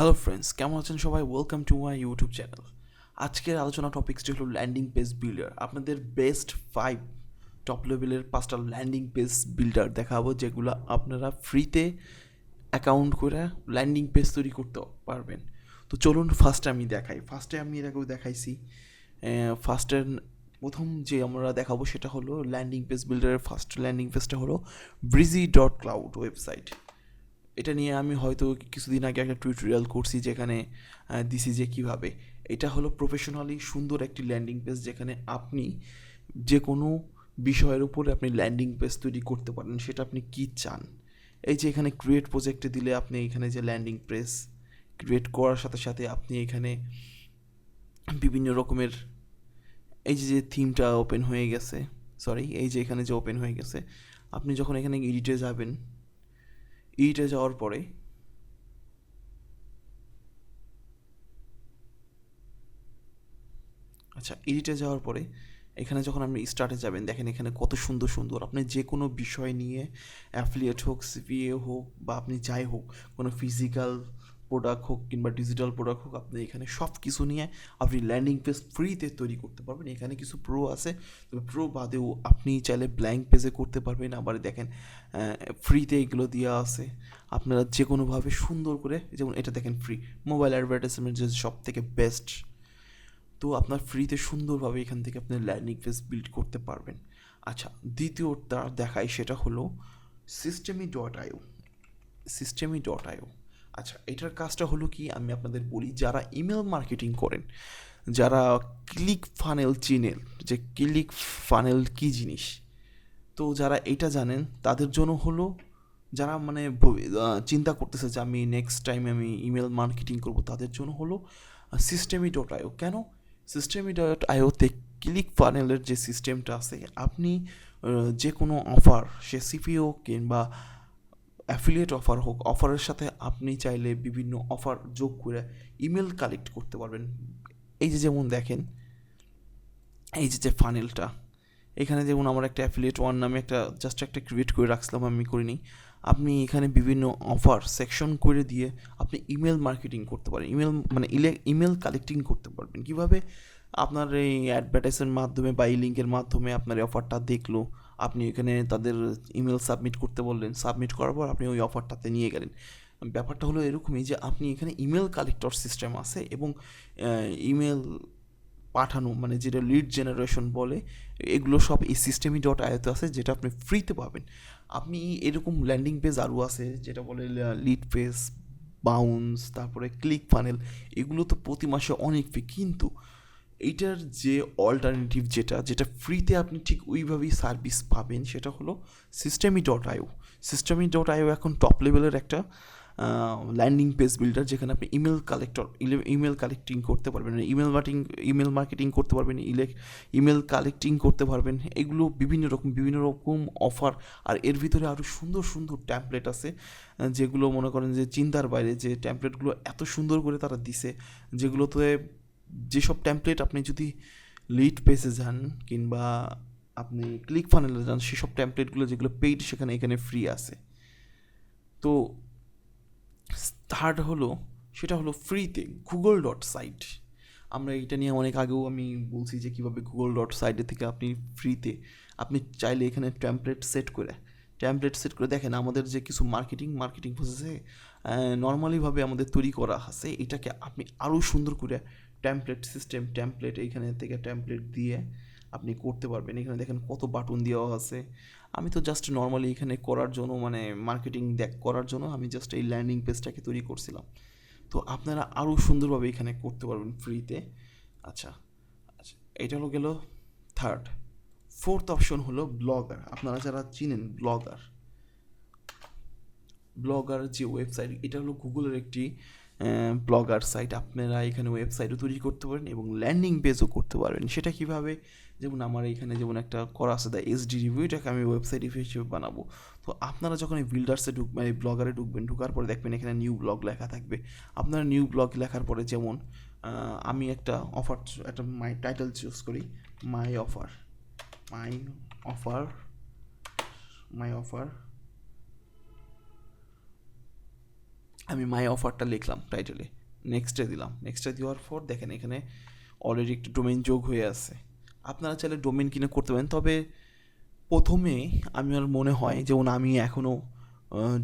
Hello friends কেমন আছেন সবাই? Welcome to my YouTube channel আজকের আলোচনা টপিক্সটি হলো ল্যান্ডিং পেজ বিল্ডার আপনাদের বেস্ট ফাইভ টপ লেভেলের পাঁচটা ল্যান্ডিং পেজ বিল্ডার দেখাবো, যেগুলো আপনারা ফ্রিতে অ্যাকাউন্ট করে ল্যান্ডিং পেজ তৈরি করতে পারবেন। তো চলুন ফার্স্টে আমি দেখাই। ফার্স্টে আমি এর আগেও দেখাইছি। ফার্স্টের প্রথম যে আমরা দেখাবো সেটা হলো ল্যান্ডিং পেজ বিল্ডারের ফার্স্ট ল্যান্ডিং পেজটা হলো ব্রিজি ডট ক্লাউড ওয়েবসাইট এটা নিয়ে আমি হয়তো কিছুদিন আগে একটা টিউটোরিয়াল করছি যেখানে দিছি যে কীভাবে। এটা হলো প্রফেশনালি সুন্দর একটি ল্যান্ডিং পেজ যেখানে আপনি যে কোনো বিষয়ের উপরে আপনি ল্যান্ডিং পেজ তৈরি করতে পারেন, সেটা আপনি কি চান। এই যে এখানে ক্রিয়েট প্রজেক্টে দিলে আপনি এখানে যে ল্যান্ডিং পেজ ক্রিয়েট করার সাথে সাথে আপনি এখানে বিভিন্ন রকমের, এই যে যে থিমটা ওপেন হয়ে গেছে সরি এই যে এখানে যে ওপেন হয়ে গেছে, আপনি যখন এখানে এডিটে যাবেন এডিটে যাওয়ার পরে আচ্ছা এডিটে যাওয়ার পরে এখানে যখন আপনি স্টার্টে যাবেন, দেখেন এখানে কত সুন্দর সুন্দর, আপনি যে কোনো বিষয় নিয়ে অ্যাফিলিয়েট হোক সিপিএ হোক বা আপনি যাই হোক, কোনো ফিজিক্যাল প্রোডাক্ট হোক কিংবা ডিজিটাল প্রোডাক্ট হোক, আপনি এখানে সব কিছু নিয়ে আপনি ল্যান্ডিং পেজ ফ্রিতে তৈরি করতে পারবেন। এখানে কিছু প্রো আছে। তবে প্রো বাদেও আপনি চাইলে ব্ল্যাঙ্ক পেজে করতে পারবেন। আবার দেখেন ফ্রিতে এগুলো দেওয়া আছে। আপনারা যে কোনোভাবে সুন্দর করে, যেমন এটা দেখেন ফ্রি মোবাইল অ্যাডভার্টাইজমেন্ট যে সব থেকে বেস্ট তো আপনার ফ্রিতে সুন্দরভাবে এখান থেকে আপনি ল্যান্ডিং পেজ বিল্ড করতে পারবেন। আচ্ছা দ্বিতীয়টা দেখাই সেটা হলো সিস্টেমি ডট আইও সিস্টেমি ডট আইও আচ্ছা এটার কাজটা হলো কি? আমি আপনাদের বলি, যারা ইমেল মার্কেটিং করেন, যারা ক্লিক ফানেল চিনেন, যে ক্লিক ফানেল কী জিনিস? তো যারা এটা জানেন, তাদের জন্য হলো, যারা মানে চিন্তা করতেছে যে আমি নেক্সট টাইম আমি ইমেল মার্কেটিং করব, তাদের জন্য হলো সিস্টেমি ডট আইও কেন? সিস্টেমি ডট আইওতে ক্লিক ফানেলের যে সিস্টেমটা আছে, আপনি যে কোনো অফার সে সিপিও কিংবা অ্যাফিলিয়েট অফার হোক অফারের সাথে আপনি চাইলে বিভিন্ন অফার যোগ করে ইমেল কালেক্ট করতে পারবেন। এই যে যেমন দেখেন, এই যে যে ফানেলটা এখানে যেমন আমার একটা অ্যাফিলিয়েট ওয়ান নামে একটা জাস্ট একটা ক্রিয়েট করে রাখছিলাম, আমি করিনি। আপনি এখানে বিভিন্ন অফার সেকশন করে দিয়ে আপনি ইমেল মার্কেটিং করতে পারেন। ইমেল মানে ইমেল কালেক্টিং করতে পারবেন। কীভাবে? আপনার এই অ্যাডভার্টাইজের মাধ্যমে বা এই লিঙ্কের মাধ্যমে আপনার এই অফারটা দেখল। আপনি এখানে তাদের ইমেল সাবমিট করতে বললেন সাবমিট করার পর আপনি ওই অফারটাতে নিয়ে গেলেন। ব্যাপারটা হলো এরকমই যে আপনি এখানে ইমেল কালেক্টর সিস্টেম আছে এবং ইমেল পাঠানো মানে যেটা লিড জেনারেশন বলে, এগুলো সব এই সিস্টেমই ডট আয়ত আছে যেটা আপনি ফ্রিতে পাবেন। আপনি এরকম ল্যান্ডিং পেজ আরও আছে যেটা বলে লিড পেজ বাউন্স তারপরে ক্লিক ফানেল এগুলো তো প্রতি মাসে অনেক ফি কিন্তু এইটার যে অল্টারনেটিভ যেটা যেটা ফ্রিতে আপনি ঠিক ওইভাবেই সার্ভিস পাবেন, সেটা হলো সিস্টেমি ডট আইও সিস্টেমি ডট আইও এখন টপ লেভেলের একটা ল্যান্ডিং পেজ বিল্ডার যেখানে আপনি ইমেল কালেক্টর ইমেল কালেক্টিং করতে পারবেন ইমেল মার্কেটিং ইমেল মার্কেটিং করতে পারবেন ইলেক ইমেল কালেক্টিং করতে পারবেন। এগুলো বিভিন্ন রকম বিভিন্ন রকম অফার আর এর ভিতরে আরও সুন্দর সুন্দর ট্যাম্পলেট আছে, যেগুলো মনে করেন যে চিন্তার বাইরে, যে ট্যাম্পলেটগুলো এত সুন্দর করে তারা দিছে, যেগুলোতে যেসব ট্যাম্পলেট আপনি যদি লিড পেজে যান কিংবা আপনি ক্লিক ফানেলে যান, সেসব ট্যাম্পলেটগুলো যেগুলো পেইড সেখানে এখানে ফ্রি আছে। তো থার্ড হলো, সেটা হলো ফ্রিতে গুগল ডট সাইট আমরা এটা নিয়ে অনেক আগেও আমি বলছি যে কীভাবে গুগল ডট সাইটে থেকে আপনি ফ্রিতে আপনি চাইলে এখানে ট্যাম্পলেট সেট করে ট্যাম্পলেট সেট করে দেখেন আমাদের যে কিছু মার্কেটিং মার্কেটিং প্রসেসে নর্মালিভাবে আমাদের তৈরি করা আছে, এটাকে আপনি আরও সুন্দর করে ট্যাম্পলেট সিস্টেম ট্যাম্পলেট এইখানে থেকে ট্যাম্পলেট দিয়ে আপনি করতে পারবেন। এখানে দেখেন কত বাটন দেওয়া আছে। আমি তো জাস্ট নর্মালি এখানে করার জন্য মানে মার্কেটিং দেখ, করার জন্য আমি জাস্ট এই ল্যান্ডিং পেজটাকে তৈরি করছিলাম। তো আপনারা আরও সুন্দরভাবে এখানে করতে পারবেন ফ্রিতে আচ্ছা আচ্ছা এটা হলো গেল থার্ড ফোর্থ অপশন হলো ব্লগার আপনারা যারা চিনেন ব্লগার ব্লগার যে ওয়েবসাইট এটা হলো গুগলের একটি ব্লগার সাইট আপনারা এখানে ওয়েবসাইটও তৈরি করতে পারেন এবং ল্যান্ডিং পেজও করতে পারবেন সেটা কীভাবে? যেমন আমার এখানে যেমন একটা করা আছে দ্য এসডি রিভিউ এটাকে আমি ওয়েবসাইট রিভিউ হিসেবে বানাবো। তো আপনারা যখন এই বিল্ডার্সে ঢুকবেন, এই ব্লগারে ঢুকবেন, ঢুকার পরে দেখবেন এখানে নিউ ব্লগ লেখা থাকবে। আপনারা নিউ ব্লগ লেখার পরে যেমন আমি একটা অফার একটা মাই টাইটেল চুজ করি my offer my offer my offer আমি মাই অফারটা লিখলাম টাইটেলে নেক্সটে দিলাম। নেক্সটে দেওয়ার পর দেখেন এখানে অলরেডি একটা ডোমেন যোগ হয়ে আছে। আপনারা চাইলে ডোমেন কিনে করতে পারেন, তবে প্রথমে আমি আর মনে হয় যেমন আমি এখনও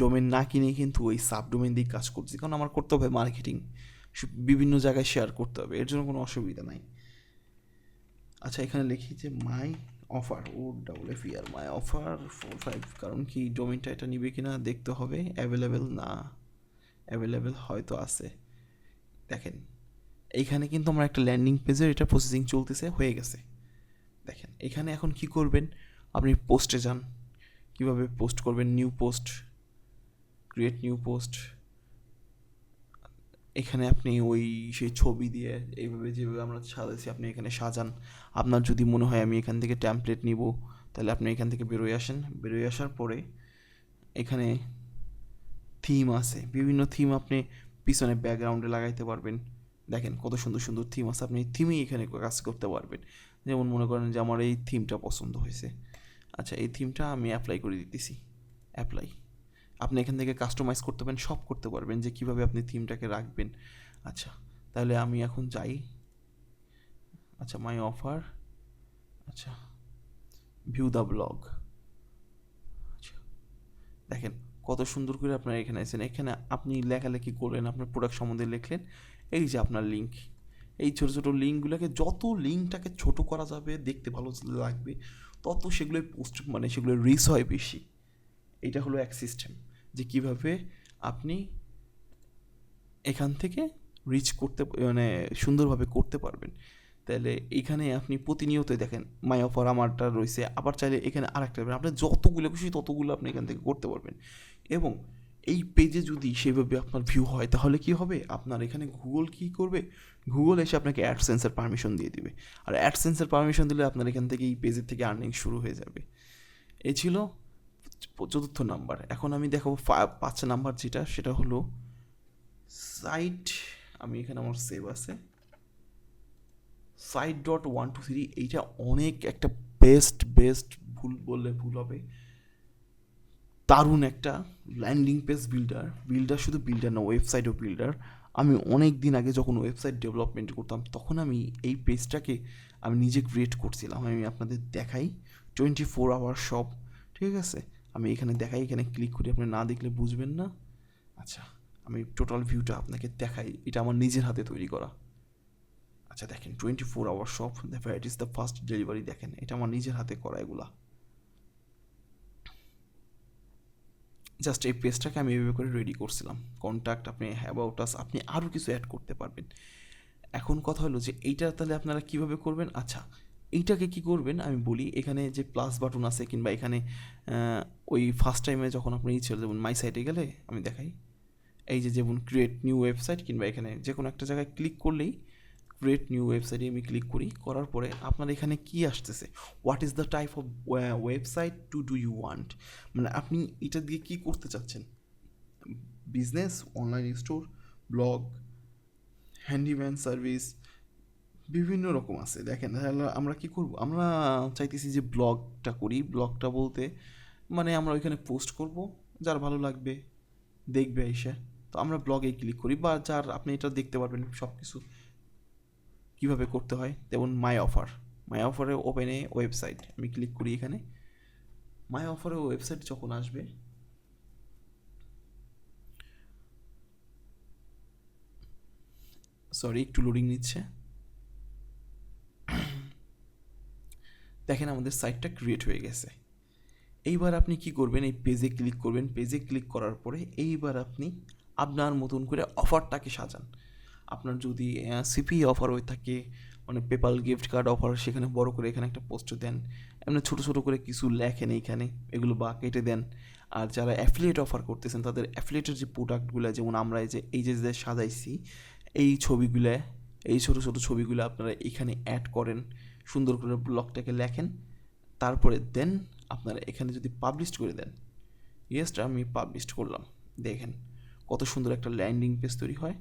ডোমেন না কিনে কিন্তু ওই সাব ডোমেন দিয়ে কাজ করছি। কারণ আমার করতে হবে মার্কেটিং বিভিন্ন জায়গায় শেয়ার করতে হবে। এর জন্য কোনো অসুবিধা নাই। আচ্ছা এখানে লিখি যে my offer O double F E R my offer four five কারণ কি ডোমেনটা এটা নিবে কিনা দেখতে হবে। অ্যাভেলেবেল না। অ্যাভেলেবেল হয়তো আছে। দেখেন, এইখানে কিন্তু আমার একটা ল্যান্ডিং পেজের এটা প্রসেসিং চলতেছে, হয়ে গেছে। দেখেন, এখানে এখন কি করবেন? আপনি পোস্টে যান। কীভাবে পোস্ট করবেন? New post create new post এখানে আপনি ওই সেই ছবি দিয়ে এইভাবে যেভাবে আমরা সাজাইছি আপনি এখানে সাজান। আপনার যদি মনে হয় আমি এখান থেকে ট্যাম্পলেট নিব, তাহলে আপনি এখান থেকে বেরোয় আসেন। বেরোয় আসার পরে এখানে থিম আছে। বিভিন্ন থিম আপনি পিছনে ব্যাকগ্রাউন্ডে লাগাইতে পারবেন। দেখেন কত সুন্দর সুন্দর থিম আছে। আপনি থিমেই এখানে কাজ করতে পারবেন। যেমন মনে করেন যে আমার এই থিমটা পছন্দ হয়েছে। আচ্ছা এই থিমটা আমি অ্যাপ্লাই করে দিতেছি। অ্যাপ্লাই আপনি এখান থেকে কাস্টমাইজ করতে পারেন সব করতে পারবেন যে কীভাবে আপনি থিমটাকে রাখবেন। আচ্ছা তাহলে আমি এখন যাই। আচ্ছা মাই অফার আচ্ছা ভিউ দ্য ব্লগ আচ্ছা দেখেন কত সুন্দর করে আপনারা এখানে আছেন। এখানে আপনি লেখালেখি করলেন, আপনার প্রোডাক্ট সম্বন্ধে লিখলেন। এই যে আপনার লিঙ্ক এই ছোটো ছোটো লিঙ্কগুলোকে যত লিঙ্কটাকে ছোট করা যাবে, দেখতে ভালো লাগবে, তত সেগুলোই পোস্ট মানে সেগুলো রিস হয় বেশি। এটা হলো এক সিস্টেম যে কীভাবে আপনি এখান থেকে রিচ করতে মানে সুন্দরভাবে করতে পারবেন। তাহলে এখানে আপনি প্রতিনিয়ত দেখেন মাই আমারটা রয়েছে, আবার চাইলে এখানে আর একটা আপনি যতগুলো খুশি ততগুলো আপনি এখান থেকে করতে পারবেন। এবং এই পেজে যদি সেভাবে আপনার ভিউ হয়, তাহলে কি হবে? আপনার এখানে গুগল কি করবে? গুগল এসে আপনাকে অ্যাডসেন্সের পারমিশন দিয়ে দিবে। আর অ্যাডসেন্সের পারমিশন দিলে আপনার এখান থেকে এই পেজের থেকে আর্নিং শুরু হয়ে যাবে। এই ছিল চতুর্থ নাম্বার এখন আমি দেখাবো পাঁচ নাম্বার যেটা, সেটা হলো সাইট আমি এখানে আমার সেভ আছে। Site dot one two three এইটা অনেক একটা বেস্ট বেস্ট ভুল বললে ভুল হবে। দারুণ একটা ল্যান্ডিং পেজ বিল্ডার বিল্ডার শুধু বিল্ডার না ওয়েবসাইটও বিল্ডার আমি অনেক দিন আগে যখন ওয়েবসাইট ডেভেলপমেন্ট করতাম, তখন আমি এই পেজটাকে আমি নিজে ক্রিয়েট করছিলাম। আমি আপনাদের দেখাই টোয়েন্টি ফোর আওয়ার শপ ঠিক আছে? আমি এখানে দেখাই, এখানে ক্লিক করি, আপনি না দেখলে বুঝবেন না। আচ্ছা আমি টোটাল ভিউটা আপনাকে দেখাই, এটা আমার নিজের হাতে তৈরি করা। আচ্ছা দেখেন twenty four hour shop it is the first delivery দেখেন, এটা আমার নিজের হাতে করা এগুলা। জাস্ট এই পেজটাকে আমি এভাবে করে রেডি করছিলাম। কন্ট্যাক্ট আপনি অ্যাবাউট আস আপনি আরও কিছু অ্যাড করতে পারবেন। এখন কথা হলো যে, এইটা তাহলে আপনারা কীভাবে করবেন? আচ্ছা এইটাকে কি করবেন? আমি বলি, এখানে যে প্লাস বাটন আছে, কিংবা এখানে ওই ফার্স্ট টাইমে যখন আপনি ছিল যেমন মাই সাইটে গেলে, আমি দেখাই। এই যে, যেমন ক্রিয়েট নিউ ওয়েবসাইট কিংবা এখানে যে কোনো একটা জায়গায় ক্লিক করলেই ক্রিয়েট নিউ ওয়েবসাইটে আমি ক্লিক করি, করার পরে আপনার এখানে কি আসতেছে? What is the type of website to do you want মানে আপনি এটা দিয়ে কি করতে চাচ্ছেন? Business online store blog handyman service বিভিন্ন রকম আছে। দেখেন, তাহলে আমরা কি করব? আমরা চাইতেছি যে ব্লগটা করি। ব্লগটা বলতে মানে আমরা ওইখানে পোস্ট করব, যার ভালো লাগবে, দেখবে এসে। তো আমরা ব্লগে ক্লিক করি বা যার আপনি এটা দেখতে পারবেন সব কিছু কীভাবে করতে হয়? যেমন মাই অফার মাই অফারে ওপেনে ওয়েবসাইট আমি ক্লিক করি এখানে। মাই অফারে ওয়েবসাইট যখন আসবে সরি একটু লোডিং নিচ্ছে। দেখেন আমাদের সাইটটা ক্রিয়েট হয়ে গেছে। এইবার আপনি কি করবেন? এই পেজে ক্লিক করবেন। পেজে ক্লিক করার পরে এইবার আপনি আপনার মতন করে অফারটাকে সাজান। আপনার যদি সিপি অফার হয়ে থাকে মানে পেপাল গিফট কার্ড অফার সেখানে বড় করে এখানে একটা পোস্ট দেন। এমনি ছোটো ছোটো করে কিছু লেখেন এইখানে, এগুলো বা কেটে দেন। আর যারা অ্যাফিলিয়েট অফার করতেছেন, তাদের অ্যাফিলিয়েটের যে প্রোডাক্টগুলো যেমন আমরা এই যে এই যে সাজাইছি, এই ছবিগুলো, এই ছোটো ছোটো ছবিগুলো আপনারা এখানে অ্যাড করেন, সুন্দর করে ব্লগটাকে লেখেন, তারপরে দেন আপনারা এখানে যদি পাবলিশ করে দেন ইয়েসটা আমি পাবলিশ করলাম। দেখেন কত সুন্দর একটা ল্যান্ডিং পেজ তৈরি হয়।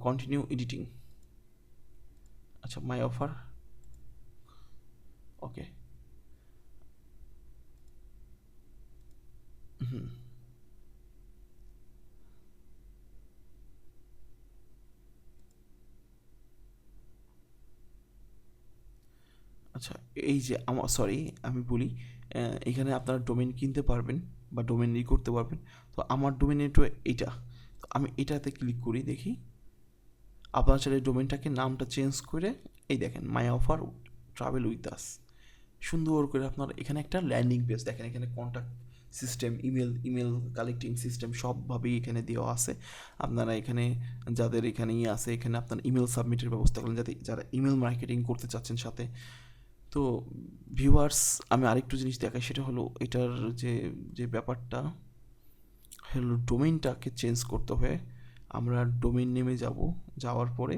কন্টিনিউ এডিটিং আচ্ছা মাই অফার ওকে হুম। আচ্ছা এই যে আমার সরি আমি বলি এখানে আপনারা ডোমেন কিনতে পারবেন বা ডোমেন ই করতে পারবেন। তো আমার ডোমেন এটা এইটা। আমি এটাতে ক্লিক করি, দেখি। আপনার চাইলে ডোমেনটাকে নামটা চেঞ্জ করে, এই দেখেন my offer travel with us সুন্দর করে আপনার এখানে একটা ল্যান্ডিং পেজ দেখেন, এখানে contact system email email collecting system সবভাবেই এখানে দেওয়া আছে। আপনারা এখানে যাদের এখানে ইয়ে আছে, এখানে আপনার ইমেল সাবমিটের ব্যবস্থা করেন, যাতে যারা ইমেল মার্কেটিং করতে চাচ্ছেন সাথে। তো ভিউয়ার্স আমি আরেকটু জিনিস দেখাই, সেটা হলো এটার যে যে ব্যাপারটা হলো ডোমেইনটাকে চেঞ্জ করতে হয় আমরা ডোমেইন নেমে যাব। যাওয়ার পরে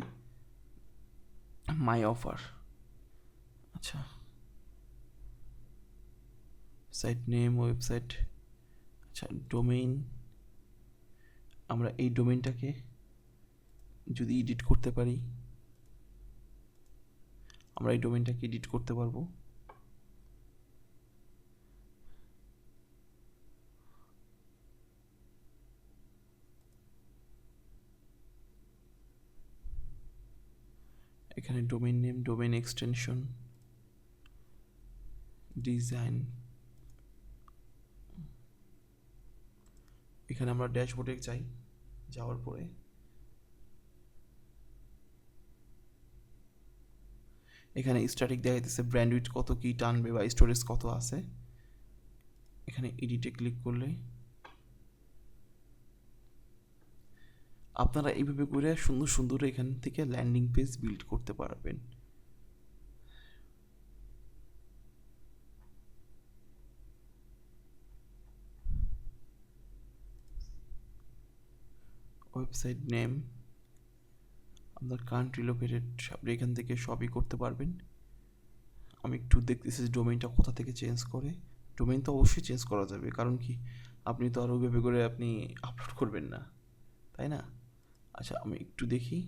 মাই অফার আচ্ছা। সাইট নেম ওয়েবসাইট আচ্ছা ডোমেইন আমরা এই ডোমেইনটাকে যদি এডিট করতে পারি, আমরা এই ডোমেইনটাকে এডিট করতে পারব। এখানে domain name domain extension design এখানে আমরা ড্যাশবোর্ডে যাই, যাওয়ার পরে এখানে স্ট্যাটিক দেখা যাচ্ছে ব্র্যান্ডউইথ কত, কি টানবে বা স্টোরেজ কত আছে। এখানে এডিটে ক্লিক করলে আপনারা এইভাবে করে সুন্দর সুন্দর এখান থেকে ল্যান্ডিং পেজ বিল্ড করতে পারবেন। ওয়েবসাইট নেম আপনার কান্ট্রি লোকেটেড আপনি এখান থেকে সবই করতে পারবেন। আমি একটু দেখতেছি ডোমেইনটা কোথা থেকে চেঞ্জ করে। ডোমেইন তো অবশ্যই চেঞ্জ করা যাবে, কারণ কি? আপনি তো আর ওইভাবে করে আপনি আপলোড করবেন না, তাই না? আচ্ছা আমি একটু দেখি।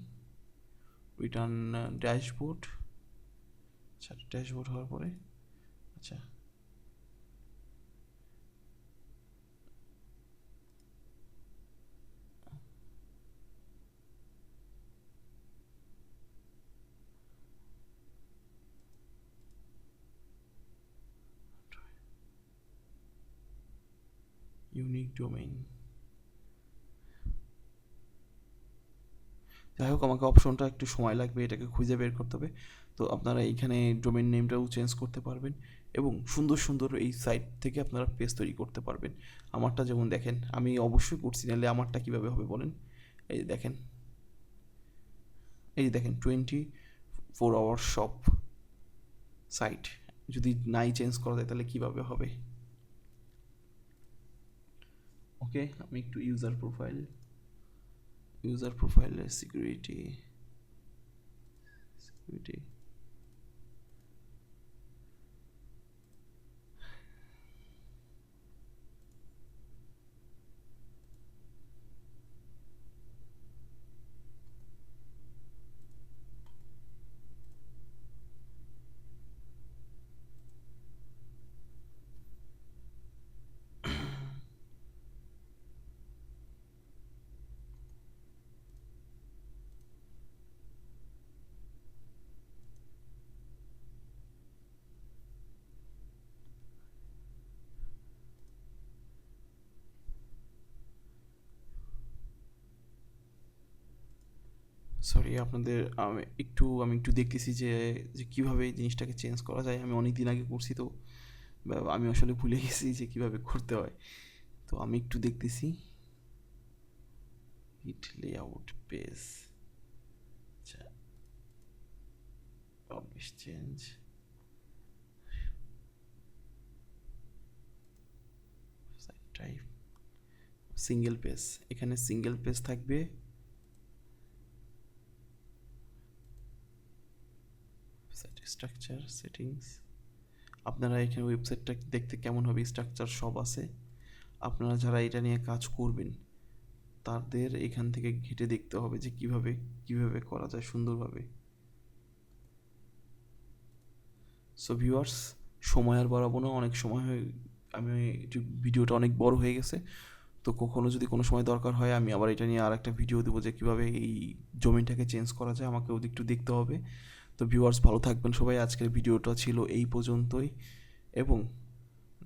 রিটার্ন ড্যাশবোর্ড আচ্ছা ড্যাশবোর্ড হওয়ার পরে। আচ্ছা। ইউনিক ডোমেইন যাই হোক, আমাকে অপশনটা একটু সময় লাগবে, এটাকে খুঁজে বের করতে হবে। তো আপনারা এইখানে ডোমেন নেমটাও চেঞ্জ করতে পারবেন এবং সুন্দর সুন্দর এই সাইট থেকে আপনারা পেজ তৈরি করতে পারবেন। আমারটা যেমন দেখেন, আমি অবশ্যই করছি, নাহলে আমারটা কীভাবে হবে বলেন? এই দেখেন। এই দেখেন twenty four hour shop site যদি নাই চেঞ্জ করা যায়, তাহলে কীভাবে হবে? ওকে আমি একটু user profile user profile security. Security. Sorry আপনাদের, আমি একটু আমি একটু দেখতেছি যে যে কীভাবে এই জিনিসটাকে চেঞ্জ করা যায়। আমি অনেক দিন আগে করছি তো আমি আসলে ভুলে গেছি যে কীভাবে করতে হয়। তো আমি একটু দেখতেছি। হিট লেআউট পেজ আচ্ছা পাবলিশ চেঞ্জ সিঙ্গেল পেজ এখানে সিঙ্গেল পেজ থাকবে। স্ট্রাকচার সেটিংস আপনারা এখানে ওয়েবসাইটটা দেখতে কেমন হবে? স্ট্রাকচার সব আছে। আপনারা যারা এটা নিয়ে কাজ করবেন, তাদের এখান থেকে ঘেটে দেখতে হবে যে কীভাবে কীভাবে করা যায় সুন্দরভাবে। সো ভিউয়ার্স সময় আর বাড়াবো না, অনেক সময় হয়ে, আমি একটু ভিডিওটা অনেক বড় হয়ে গেছে। তো কখনো যদি কোনো সময় দরকার হয়, আমি আবার এটা নিয়ে আর একটা ভিডিও দেবো যে কীভাবে এই জমিনটাকে চেঞ্জ করা যায়। আমাকে ওদিক একটু দেখতে হবে। তো ভিউয়ার্স ভালো থাকবেন সবাই। আজকের ভিডিওটা ছিল এই পর্যন্তই। এবং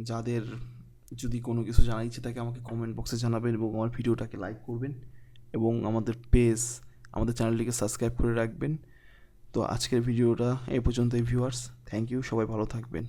যাদের যদি কোনো কিছু জানার ইচ্ছে থাকে আমাকে কমেন্ট বক্সে জানাবেন এবং আমার ভিডিওটাকে লাইক করবেন। এবং আমাদের পেজ আমাদের চ্যানেলটিকে সাবস্ক্রাইব করে রাখবেন। তো আজকের ভিডিওটা এই পর্যন্তই ভিউয়ার্স থ্যাংক ইউ সবাই ভালো থাকবেন।